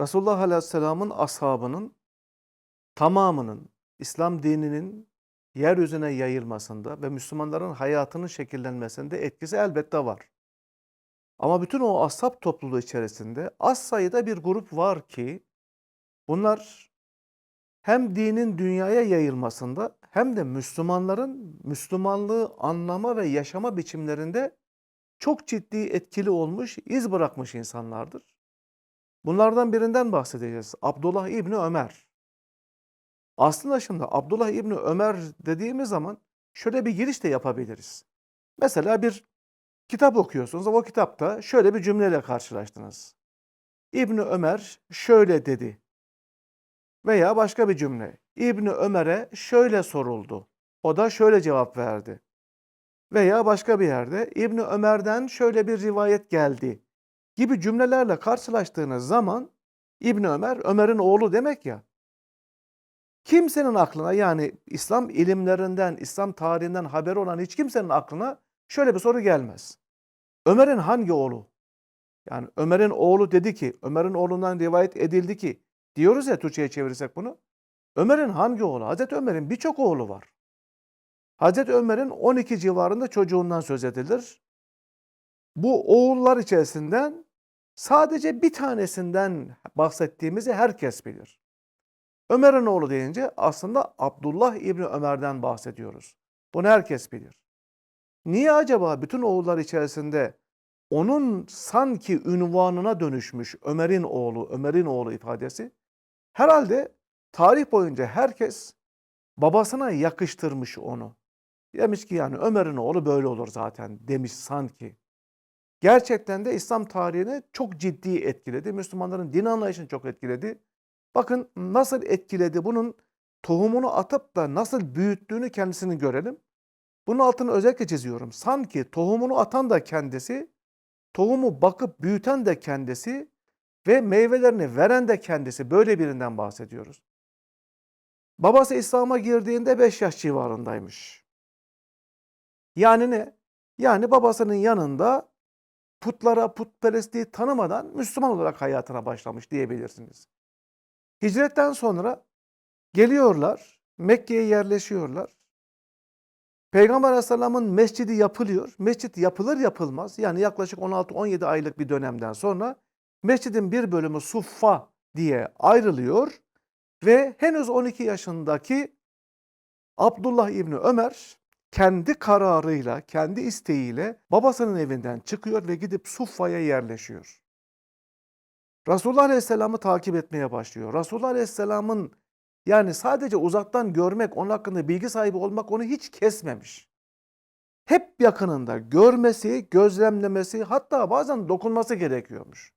Resulullah Aleyhisselam'ın ashabının tamamının İslam dininin yeryüzüne yayılmasında ve Müslümanların hayatının şekillenmesinde etkisi elbette var. Ama bütün o ashab topluluğu içerisinde az sayıda bir grup var ki bunlar hem dinin dünyaya yayılmasında hem de Müslümanların Müslümanlığı anlama ve yaşama biçimlerinde çok ciddi etkili olmuş, iz bırakmış insanlardır. Bunlardan birinden bahsedeceğiz. Abdullah İbni Ömer. Aslında şimdi Abdullah İbni Ömer dediğimiz zaman şöyle bir giriş de yapabiliriz. Mesela bir kitap okuyorsunuz. O kitapta şöyle bir cümleyle karşılaştınız. İbni Ömer şöyle dedi. Veya başka bir cümle. İbni Ömer'e şöyle soruldu. O da şöyle cevap verdi. Veya başka bir yerde İbni Ömer'den şöyle bir rivayet geldi gibi cümlelerle karşılaştığınız zaman İbni Ömer, Ömer'in oğlu demek ya. Kimsenin aklına yani İslam ilimlerinden, İslam tarihinden haberi olan hiç kimsenin aklına şöyle bir soru gelmez. Ömer'in hangi oğlu? Yani Ömer'in oğlu dedi ki, Ömer'in oğlundan rivayet edildi ki, diyoruz ya Türkçe'ye çevirirsek bunu. Ömer'in hangi oğlu? Hazreti Ömer'in birçok oğlu var. Hazreti Ömer'in 12 civarında çocuğundan söz edilir. Bu oğullar içerisinden sadece bir tanesinden bahsettiğimizi herkes bilir. Ömer'in oğlu deyince aslında Abdullah İbni Ömer'den bahsediyoruz. Bunu herkes bilir. Niye acaba bütün oğullar içerisinde onun sanki ünvanına dönüşmüş Ömer'in oğlu, Ömer'in oğlu ifadesi? Herhalde tarih boyunca herkes babasına yakıştırmış onu. Demiş ki yani Ömer'in oğlu böyle olur zaten demiş sanki. Gerçekten de İslam tarihini çok ciddi etkiledi. Müslümanların din anlayışını çok etkiledi. Bakın nasıl etkiledi bunun tohumunu atıp da nasıl büyüttüğünü kendisini görelim. Bunun altını özellikle çiziyorum. Sanki tohumunu atan da kendisi, tohumu bakıp büyüten de kendisi ve meyvelerini veren de kendisi. Böyle birinden bahsediyoruz. Babası İslam'a girdiğinde 5 yaş civarındaymış. Yani ne? Yani babasının yanında putlara, putperestliği tanımadan Müslüman olarak hayatına başlamış diyebilirsiniz. Hicretten sonra geliyorlar, Mekke'ye yerleşiyorlar. Peygamber Aleyhisselam'ın mescidi yapılıyor. Mescit yapılır yapılmaz yani yaklaşık 16-17 aylık bir dönemden sonra mescidin bir bölümü Suffa diye ayrılıyor ve henüz 12 yaşındaki Abdullah İbni Ömer kendi kararıyla, kendi isteğiyle babasının evinden çıkıyor ve gidip Suffa'ya yerleşiyor. Resulullah Aleyhisselam'ı takip etmeye başlıyor. Resulullah Aleyhisselam'ın yani sadece uzaktan görmek, onun hakkında bilgi sahibi olmak onu hiç kesmemiş. Hep yakınında görmesi, gözlemlemesi, hatta bazen dokunması gerekiyormuş.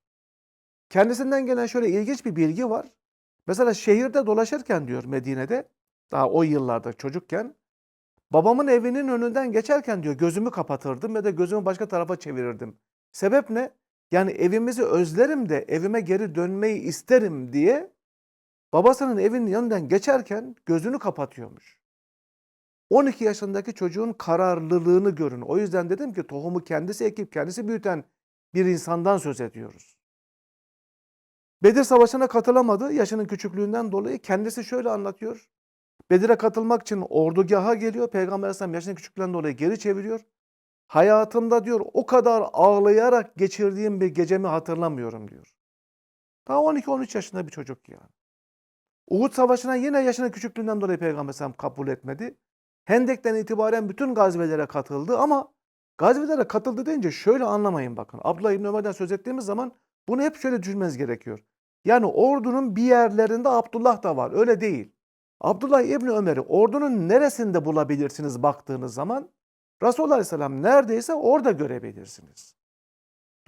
Kendisinden gelen şöyle ilginç bir bilgi var. Mesela şehirde dolaşırken diyor Medine'de, daha o yıllarda çocukken, babamın evinin önünden geçerken diyor gözümü kapatırdım ve de gözümü başka tarafa çevirirdim. Sebep ne? Yani evimizi özlerim de evime geri dönmeyi isterim diye babasının evinin yanından geçerken gözünü kapatıyormuş. 12 yaşındaki çocuğun kararlılığını görün. O yüzden dedim ki tohumu kendisi ekip kendisi büyüten bir insandan söz ediyoruz. Bedir Savaşı'na katılamadı yaşının küçüklüğünden dolayı. Kendisi şöyle anlatıyor. Bedir'e katılmak için ordugaha geliyor. Peygamber Aleyhisselam yaşının küçüklüğünden dolayı geri çeviriyor. Hayatımda diyor o kadar ağlayarak geçirdiğim bir gecemi hatırlamıyorum diyor. Daha 12-13 yaşında bir çocuk yani. Uhud Savaşı'na yine yaşının küçüklüğünden dolayı Peygamber Aleyhisselam kabul etmedi. Hendek'ten itibaren bütün gazvelere katıldı ama gazvelere katıldı deyince şöyle anlamayın bakın. Abdullah İbni Ömer'den söz ettiğimiz zaman bunu hep şöyle düşünmeniz gerekiyor. Yani ordunun bir yerlerinde Abdullah da var öyle değil. Abdullah İbni Ömer'i ordunun neresinde bulabilirsiniz baktığınız zaman Resulullah Aleyhisselam neredeyse orada görebilirsiniz.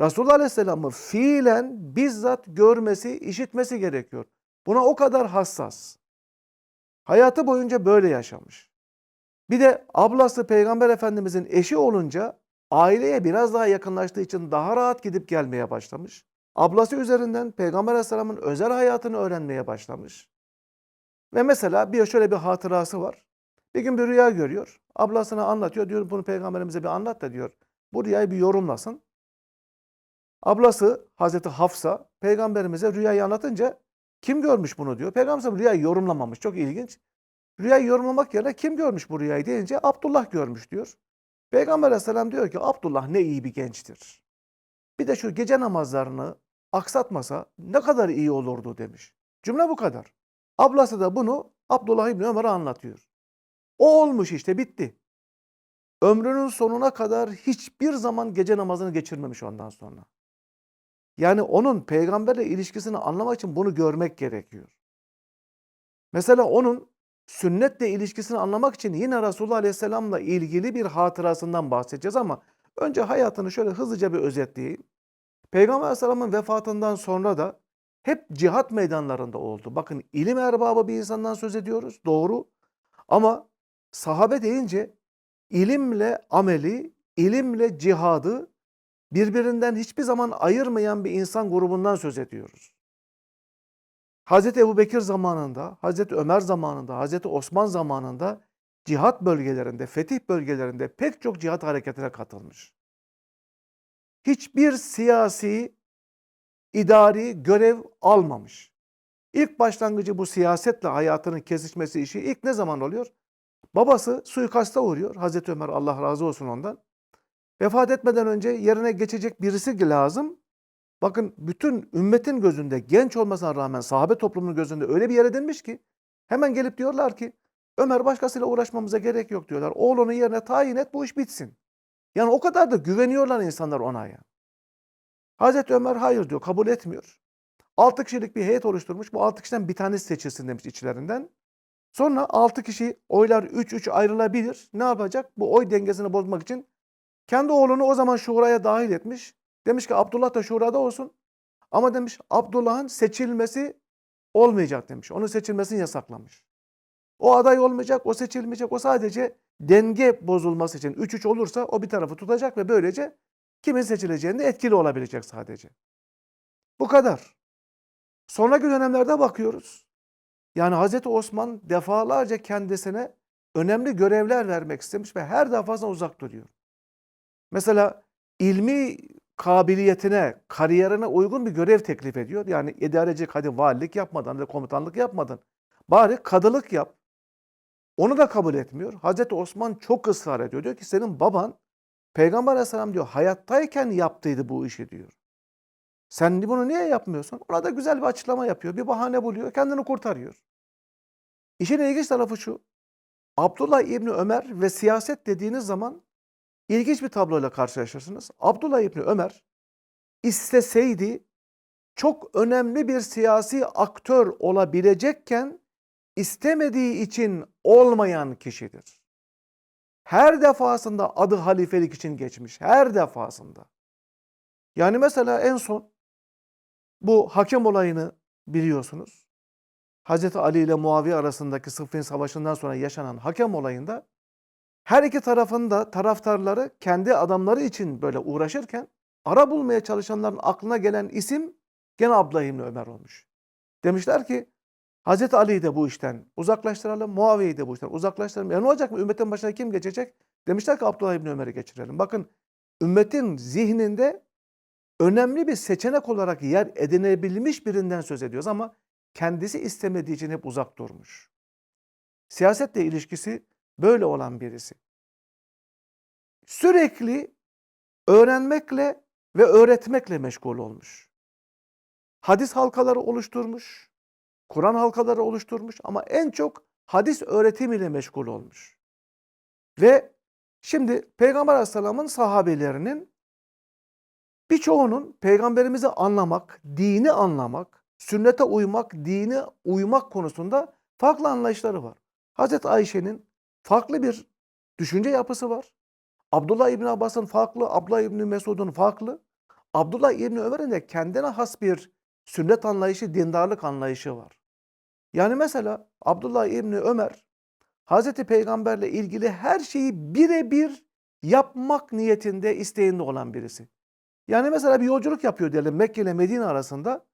Resulullah Aleyhisselam'ı fiilen bizzat görmesi, işitmesi gerekiyor. Buna o kadar hassas. Hayatı boyunca böyle yaşamış. Bir de ablası Peygamber Efendimizin eşi olunca aileye biraz daha yakınlaştığı için daha rahat gidip gelmeye başlamış. Ablası üzerinden Peygamber Aleyhisselam'ın özel hayatını öğrenmeye başlamış. Ve mesela bir şöyle bir hatırası var. Bir gün bir rüya görüyor. Ablasına anlatıyor. Diyor bunu peygamberimize bir anlat da diyor. Bu rüyayı bir yorumlasın. Ablası Hazreti Hafsa peygamberimize rüyayı anlatınca kim görmüş bunu diyor. Peygamber rüyayı yorumlamamış. Çok ilginç. Rüyayı yorumlamak yerine kim görmüş bu rüyayı deyince Abdullah görmüş diyor. Peygamber aleyhisselam diyor ki Abdullah ne iyi bir gençtir. Bir de şu gece namazlarını aksatmasa ne kadar iyi olurdu demiş. Cümle bu kadar. Ablası da bunu Abdullah İbni Ömer'e anlatıyor. O olmuş işte bitti. Ömrünün sonuna kadar hiçbir zaman gece namazını geçirmemiş ondan sonra. Yani onun peygamberle ilişkisini anlamak için bunu görmek gerekiyor. Mesela onun sünnetle ilişkisini anlamak için yine Resulullah Aleyhisselam'la ilgili bir hatırasından bahsedeceğiz ama önce hayatını şöyle hızlıca bir özetleyeyim. Peygamber Aleyhisselam'ın vefatından sonra da hep cihat meydanlarında oldu. Bakın ilim erbabı bir insandan söz ediyoruz. Doğru. Ama sahabe deyince ilimle ameli, ilimle cihadı birbirinden hiçbir zaman ayırmayan bir insan grubundan söz ediyoruz. Hazreti Ebu Bekir zamanında, Hazreti Ömer zamanında, Hazreti Osman zamanında cihat bölgelerinde, fetih bölgelerinde pek çok cihat hareketine katılmış. Hiçbir siyasi, idari görev almamış. İlk başlangıcı bu siyasetle hayatının kesişmesi işi ilk ne zaman oluyor? Babası suikasta uğruyor. Hazreti Ömer Allah razı olsun ondan. Vefat etmeden önce yerine geçecek birisi lazım. Bakın bütün ümmetin gözünde genç olmasına rağmen sahabe toplumunun gözünde öyle bir yer edinmiş ki hemen gelip diyorlar ki Ömer başkasıyla uğraşmamıza gerek yok diyorlar. Oğlunun yerine tayin et bu iş bitsin. Yani o kadar da güveniyorlar insanlar ona ya. Hazreti Ömer hayır diyor kabul etmiyor. Altı kişilik bir heyet oluşturmuş. Bu altı kişiden bir tanesi seçilsin demiş içlerinden. Sonra altı kişi oylar 3-3 ayrılabilir. Ne yapacak? Bu oy dengesini bozmak için kendi oğlunu o zaman şuraya dahil etmiş. Demiş ki Abdullah da şurada olsun. Ama demiş Abdullah'ın seçilmesi olmayacak demiş. Onun seçilmesini yasaklamış. O aday olmayacak, o seçilmeyecek. O sadece denge bozulması için 3-3 olursa o bir tarafı tutacak ve böylece kimin seçileceğinde etkili olabilecek sadece. Bu kadar. Sonraki dönemlerde bakıyoruz. Yani Hazreti Osman defalarca kendisine önemli görevler vermek istemiş ve her defasında uzak duruyor. Mesela ilmi kabiliyetine, kariyerine uygun bir görev teklif ediyor. Yani idareci hadi valilik yapmadan da komutanlık yapmadan bari kadılık yap. Onu da kabul etmiyor. Hazreti Osman çok ısrar ediyor. Diyor ki senin baban Peygamber Aleyhisselam diyor hayattayken yaptıydı bu işi diyor. Sen bunu niye yapmıyorsun? Ona da güzel bir açıklama yapıyor. Bir bahane buluyor. Kendini kurtarıyor. İşin ilginç tarafı şu. Abdullah İbni Ömer ve siyaset dediğiniz zaman ilginç bir tabloyla karşılaşırsınız. Abdullah İbni Ömer isteseydi çok önemli bir siyasi aktör olabilecekken istemediği için olmayan kişidir. Her defasında adı halifelik için geçmiş. Her defasında. Yani mesela en son bu hakem olayını biliyorsunuz. Hazreti Ali ile Muaviye arasındaki Sıffin Savaşı'ndan sonra yaşanan hakem olayında her iki tarafın da taraftarları kendi adamları için böyle uğraşırken ara bulmaya çalışanların aklına gelen isim gene Abdullah İbni Ömer olmuş. Demişler ki Hazreti Ali'yi de bu işten uzaklaştıralım, Muaviye'yi de bu işten uzaklaştıralım. Ya ne olacak mı? Ümmetin başına kim geçecek? Demişler ki Abdullah İbni Ömer'i geçirelim. Bakın ümmetin zihninde önemli bir seçenek olarak yer edinebilmiş birinden söz ediyoruz ama kendisi istemediği için hep uzak durmuş. Siyasetle ilişkisi böyle olan birisi. Sürekli öğrenmekle ve öğretmekle meşgul olmuş. Hadis halkaları oluşturmuş, Kur'an halkaları oluşturmuş ama en çok hadis öğretimiyle meşgul olmuş. Ve şimdi Peygamber Aleyhisselam'ın sahabelerinin birçoğunun peygamberimizi anlamak, dini anlamak, sünnete uymak, dine uymak konusunda farklı anlayışları var. Hazreti Ayşe'nin farklı bir düşünce yapısı var. Abdullah İbni Abbas'ın farklı, Abdullah İbni Mesud'un farklı. Abdullah İbni Ömer'in de kendine has bir sünnet anlayışı, dindarlık anlayışı var. Yani mesela Abdullah İbni Ömer Hazreti Peygamberle ilgili her şeyi birebir yapmak niyetinde, isteğinde olan birisi. Yani mesela bir yolculuk yapıyor diyelim Mekke ile Medine arasında.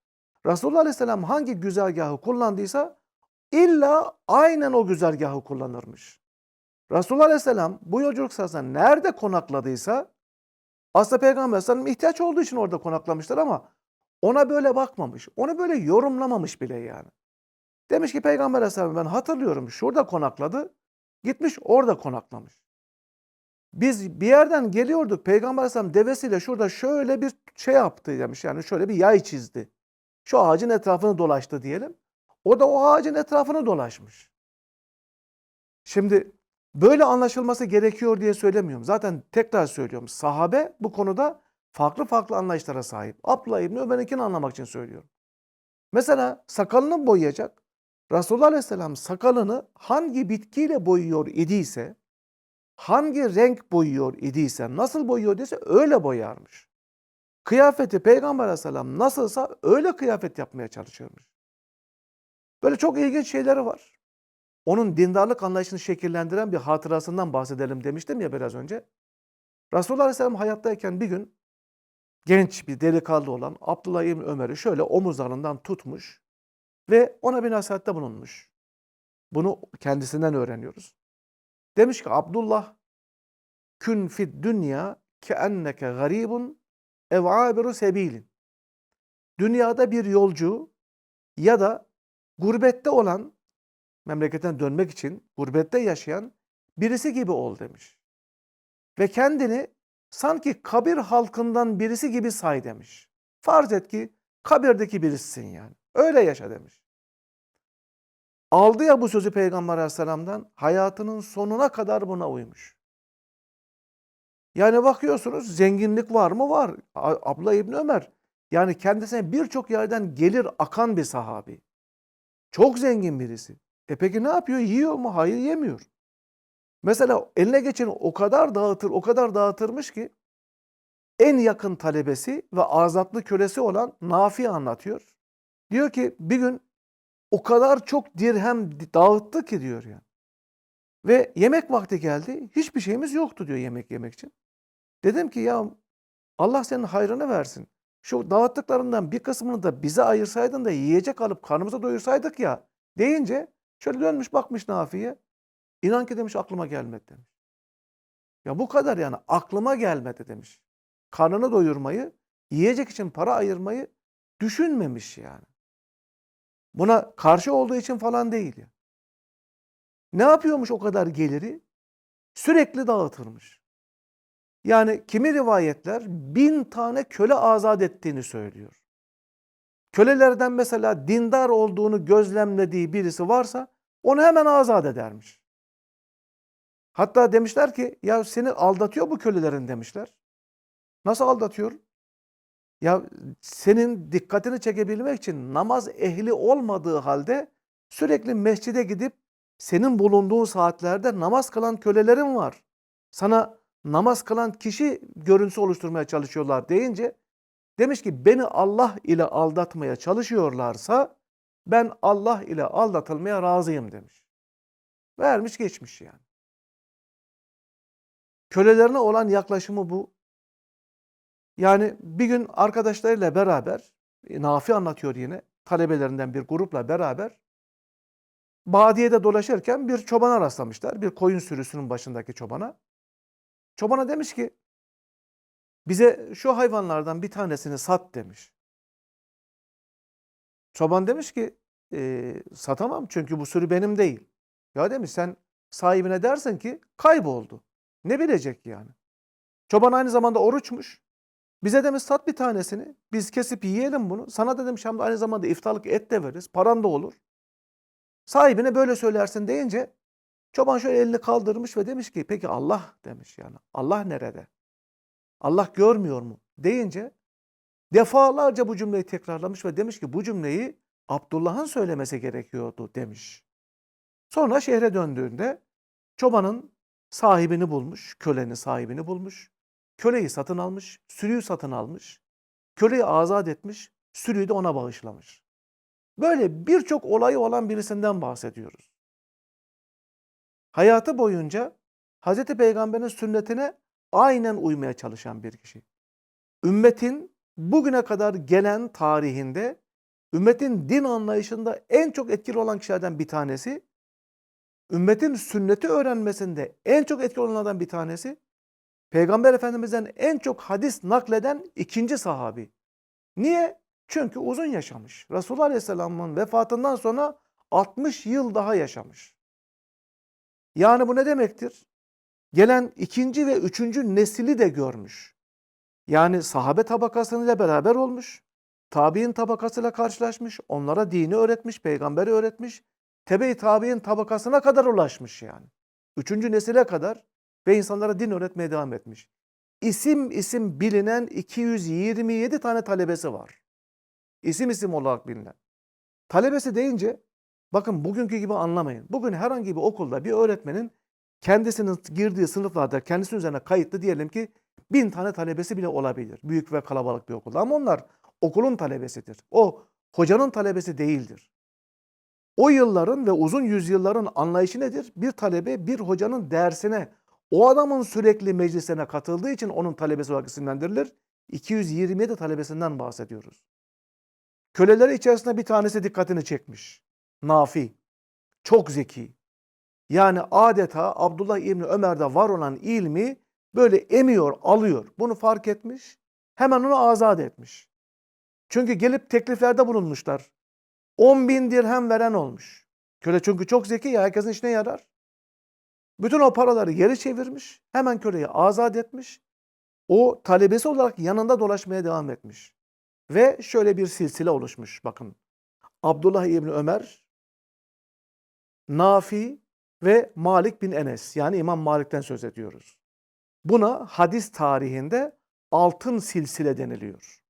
Resulullah Aleyhisselam hangi güzergahı kullandıysa illa aynen o güzergahı kullanırmış. Resulullah Aleyhisselam bu yolculuk sırasında nerede konakladıysa Aslında Peygamber Aleyhisselam ihtiyaç olduğu için orada konaklamışlar ama ona böyle bakmamış. Onu böyle yorumlamamış bile yani. Demiş ki Peygamber Aleyhisselam ben hatırlıyorum şurada konakladı. Gitmiş orada konaklamış. Biz bir yerden geliyorduk. Peygamber Aleyhisselam devesiyle şurada şöyle bir şey yaptı demiş. Yani şöyle bir yay çizdi. Şu ağacın etrafını dolaştı diyelim. O da o ağacın etrafını dolaşmış. Şimdi böyle anlaşılması gerekiyor diye söylemiyorum. Zaten tekrar söylüyorum. Sahabe bu konuda farklı farklı anlayışlara sahip. Abdullah İbni Ömer'inkini anlamak için söylüyorum. Mesela sakalını boyayacak. Resulullah Aleyhisselam sakalını hangi bitkiyle boyuyor idiyse, hangi renk boyuyor idiyse, nasıl boyuyor idiyse öyle boyarmış. Kıyafeti Peygamber Aleyhisselam nasılsa öyle kıyafet yapmaya çalışıyormuş. Böyle çok ilginç şeyleri var. Onun dindarlık anlayışını şekillendiren bir hatırasından bahsedelim demiştim ya biraz önce. Resulullah Aleyhisselam hayattayken bir gün genç bir delikanlı olan Abdullah İbni Ömer'i şöyle omuzlarından tutmuş ve ona bir nasihatte bulunmuş. Bunu kendisinden öğreniyoruz. Demiş ki Abdullah kün fid dünya ke enneke garibun ev abiru sebilin. Dünyada bir yolcu ya da gurbette olan memleketine dönmek için gurbette yaşayan birisi gibi ol demiş. Ve kendini sanki kabir halkından birisi gibi say demiş. Farz et ki kabirdeki birisisin yani. Öyle yaşa demiş. Aldı ya bu sözü Peygamber Aleyhisselam'dan hayatının sonuna kadar buna uymuş. Yani bakıyorsunuz zenginlik var mı? Var. Abla İbni Ömer yani kendisine birçok yerden gelir akan bir sahabi. Çok zengin birisi. E peki ne yapıyor? Yiyor mu? Hayır yemiyor. Mesela eline geçeni o kadar dağıtır, o kadar dağıtırmış ki en yakın talebesi ve azatlı kölesi olan Nafi anlatıyor. Diyor ki bir gün o kadar çok dirhem dağıttı ki diyor yani. Ve yemek vakti geldi. Hiçbir şeyimiz yoktu diyor yemek yemek için. Dedim ki ya Allah senin hayrını versin. Şu dağıttıklarından bir kısmını da bize ayırsaydın da yiyecek alıp karnımıza doyursaydık ya deyince şöyle dönmüş bakmış Nafi'ye. İnan ki demiş aklıma gelmedi demiş. Ya bu kadar yani aklıma gelmedi demiş. Karnını doyurmayı, yiyecek için para ayırmayı düşünmemiş yani. Buna karşı olduğu için falan değil. Ne yapıyormuş o kadar geliri? Sürekli dağıtırmış. Yani kimi rivayetler bin tane köle azat ettiğini söylüyor. Kölelerden mesela dindar olduğunu gözlemlediği birisi varsa onu hemen azat edermiş. Hatta demişler ki ya seni aldatıyor bu kölelerin demişler. Nasıl aldatıyor? Ya senin dikkatini çekebilmek için namaz ehli olmadığı halde sürekli mescide gidip senin bulunduğun saatlerde namaz kılan kölelerin var. Sana namaz kılan kişi görüntüsü oluşturmaya çalışıyorlar deyince demiş ki beni Allah ile aldatmaya çalışıyorlarsa ben Allah ile aldatılmaya razıyım demiş. Vermiş geçmiş yani. Kölelerine olan yaklaşımı bu. Yani bir gün arkadaşlarıyla beraber, e, Nafi anlatıyor yine, talebelerinden bir grupla beraber badiyede dolaşırken bir çobana rastlamışlar. Bir koyun sürüsünün başındaki çobana. Çobana demiş ki bize şu hayvanlardan bir tanesini sat demiş. Çoban demiş ki e, satamam çünkü bu sürü benim değil. Ya demiş sen sahibine dersin ki kayboldu. Ne bilecek yani? Çoban aynı zamanda oruçmuş. Bize demiş sat bir tanesini. Biz kesip yiyelim bunu. Sana dedim hem aynı zamanda iftarlık et de veririz. Paran da olur. Sahibine böyle söylersin deyince çoban şöyle elini kaldırmış ve demiş ki peki Allah demiş yani. Allah nerede? Allah görmüyor mu? Deyince defalarca bu cümleyi tekrarlamış ve demiş ki bu cümleyi Abdullah'ın söylemesi gerekiyordu demiş. Sonra şehre döndüğünde çobanın sahibini bulmuş, kölenin sahibini bulmuş. Köleyi satın almış, sürüyü satın almış. Köleyi azat etmiş, sürüyü de ona bağışlamış. Böyle birçok olayı olan birisinden bahsediyoruz. Hayatı boyunca Hz. Peygamber'in sünnetine aynen uymaya çalışan bir kişi. Ümmetin bugüne kadar gelen tarihinde ümmetin din anlayışında en çok etkili olan kişilerden bir tanesi, ümmetin sünneti öğrenmesinde en çok etkili olanlardan bir tanesi Peygamber Efendimiz'den en çok hadis nakleden ikinci sahabi. Niye? Çünkü uzun yaşamış. Resulullah Aleyhisselam'ın vefatından sonra 60 yıl daha yaşamış. Yani bu ne demektir? Gelen ikinci ve üçüncü nesili de görmüş. Yani sahabe tabakasıyla beraber olmuş. Tabi'in tabakasıyla karşılaşmış. Onlara dini öğretmiş, peygamberi öğretmiş. Tebe-i tabi'in tabakasına kadar ulaşmış yani. Üçüncü nesile kadar ve insanlara din öğretmeye devam etmiş. İsim isim bilinen 227 tane talebesi var. İsim isim olarak bilinen. Talebesi deyince bakın bugünkü gibi anlamayın. Bugün herhangi bir okulda bir öğretmenin kendisinin girdiği sınıflarda kendisi üzerine kayıtlı diyelim ki bin tane talebesi bile olabilir. Büyük ve kalabalık bir okulda ama onlar okulun talebesidir. O hocanın talebesi değildir. O yılların ve uzun yüzyılların anlayışı nedir? Bir talebe bir hocanın dersine, o adamın sürekli meclisine katıldığı için onun talebesi olarak isimlendirilir. 227 talebesinden bahsediyoruz. Köleleri içerisinde bir tanesi dikkatini çekmiş. Nafi. Çok zeki. Yani adeta Abdullah İbni Ömer'de var olan ilmi böyle emiyor, alıyor. Bunu fark etmiş. Hemen onu azat etmiş. Çünkü gelip tekliflerde bulunmuşlar. 10 bin dirhem veren olmuş. Köle çünkü çok zeki ya herkesin işine yarar. Bütün o paraları geri çevirmiş. Hemen köleyi azat etmiş. O talebesi olarak yanında dolaşmaya devam etmiş. Ve şöyle bir silsile oluşmuş bakın. Abdullah İbni Ömer, Nafi ve Malik bin Enes yani İmam Malik'ten söz ediyoruz. Buna hadis tarihinde altın silsile deniliyor.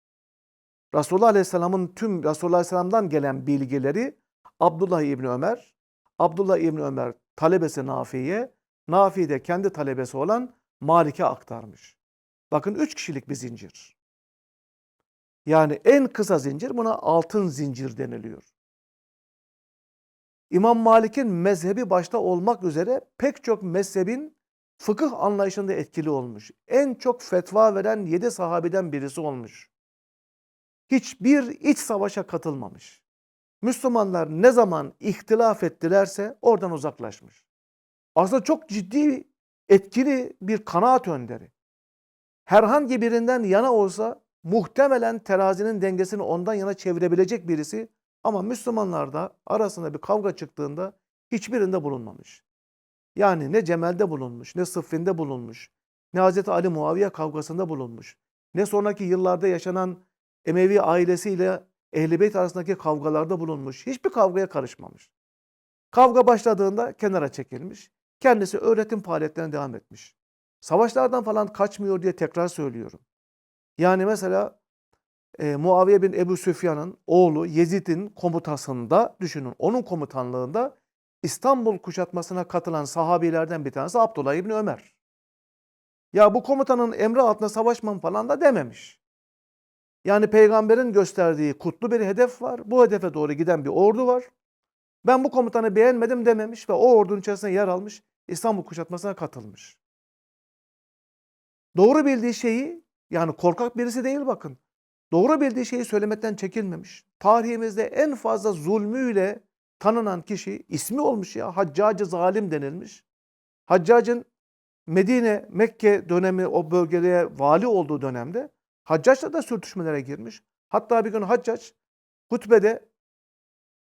Resulullah Aleyhisselam'ın tüm Resulullah Aleyhisselam'dan gelen bilgileri Abdullah İbni Ömer, Abdullah İbni Ömer talebesi Nafi'ye, Nafi de kendi talebesi olan Malik'e aktarmış. Bakın üç kişilik bir zincir. Yani en kısa zincir buna altın zincir deniliyor. İmam Malik'in mezhebi başta olmak üzere pek çok mezhebin fıkıh anlayışında etkili olmuş. En çok fetva veren yedi sahabeden birisi olmuş. Hiçbir iç savaşa katılmamış. Müslümanlar ne zaman ihtilaf ettilerse oradan uzaklaşmış. Aslında çok ciddi, etkili bir kanaat önderi. Herhangi birinden yana olsa muhtemelen terazinin dengesini ondan yana çevirebilecek birisi ama Müslümanlarda arasında bir kavga çıktığında hiçbirinde bulunmamış. Yani ne Cemal'de bulunmuş, ne Sıffin'de bulunmuş, ne Hazreti Ali Muaviye kavgasında bulunmuş, ne sonraki yıllarda yaşanan Emevi ailesiyle Ehl-i Beyt arasındaki kavgalarda bulunmuş. Hiçbir kavgaya karışmamış. Kavga başladığında kenara çekilmiş. Kendisi öğretim faaliyetlerine devam etmiş. Savaşlardan falan kaçmıyor diye tekrar söylüyorum. Yani mesela e, Muaviye bin Ebu Süfyan'ın oğlu Yezid'in komutasında düşünün onun komutanlığında İstanbul kuşatmasına katılan sahabilerden bir tanesi Abdullah İbni Ömer. Ya bu komutanın emri altında savaşmam falan da dememiş. Yani peygamberin gösterdiği kutlu bir hedef var. Bu hedefe doğru giden bir ordu var. Ben bu komutanı beğenmedim dememiş ve o ordunun içerisinde yer almış İstanbul kuşatmasına katılmış. Doğru bildiği şeyi yani korkak birisi değil bakın. Doğru bildiği şeyi söylemekten çekinmemiş. Tarihimizde en fazla zulmüyle tanınan kişi ismi olmuş ya Haccacı zalim denilmiş. Haccacın Medine, Mekke dönemi o bölgeye vali olduğu dönemde Haccac'la da sürtüşmelere girmiş. Hatta bir gün Haccac hutbede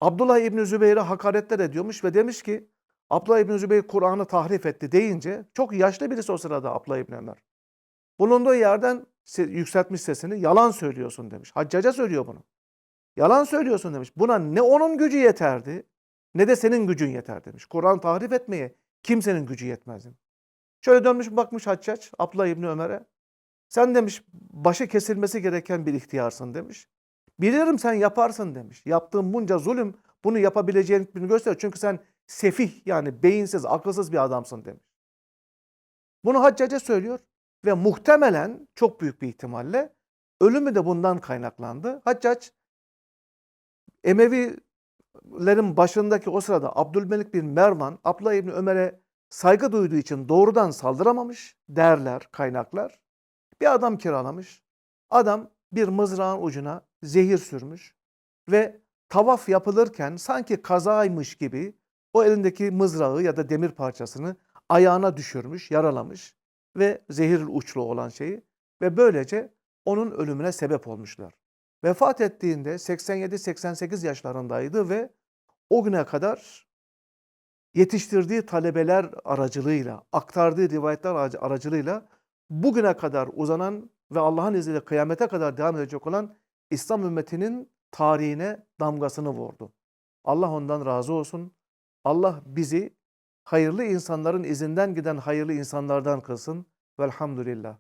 Abdullah İbni Zübeyir'e hakaretler ediyormuş ve demiş ki Abdullah İbni Zübeyir Kur'an'ı tahrif etti deyince çok yaşlı birisi o sırada Abdullah İbni Ömer. Bulunduğu yerden yükseltmiş sesini yalan söylüyorsun demiş. Haccaca söylüyor bunu. Yalan söylüyorsun demiş. Buna ne onun gücü yeterdi ne de senin gücün yeter demiş. Kur'an tahrif etmeye kimsenin gücü yetmez demiş. Şöyle dönmüş bakmış Haccac Abdullah İbni Ömer'e. Sen demiş başı kesilmesi gereken bir ihtiyarsın demiş. Bilirim sen yaparsın demiş. Yaptığın bunca zulüm bunu yapabileceğini gösteriyor. Çünkü sen sefih yani beyinsiz, akılsız bir adamsın demiş. Bunu Haccaca söylüyor ve muhtemelen çok büyük bir ihtimalle ölümü de bundan kaynaklandı. Haccac Emevilerin başındaki o sırada Abdülmelik bin Mervan Abdullah İbni Ömer'e saygı duyduğu için doğrudan saldıramamış derler kaynaklar. Bir adam kiralamış. Adam bir mızrağın ucuna zehir sürmüş ve tavaf yapılırken sanki kazaymış gibi o elindeki mızrağı ya da demir parçasını ayağına düşürmüş, yaralamış ve zehir uçlu olan şeyi ve böylece onun ölümüne sebep olmuşlar. Vefat ettiğinde 87-88 yaşlarındaydı ve o güne kadar yetiştirdiği talebeler aracılığıyla, aktardığı rivayetler aracı- aracılığıyla bugüne kadar uzanan ve Allah'ın izniyle kıyamete kadar devam edecek olan İslam ümmetinin tarihine damgasını vurdu. Allah ondan razı olsun. Allah bizi hayırlı insanların izinden giden hayırlı insanlardan kılsın. Velhamdülillah.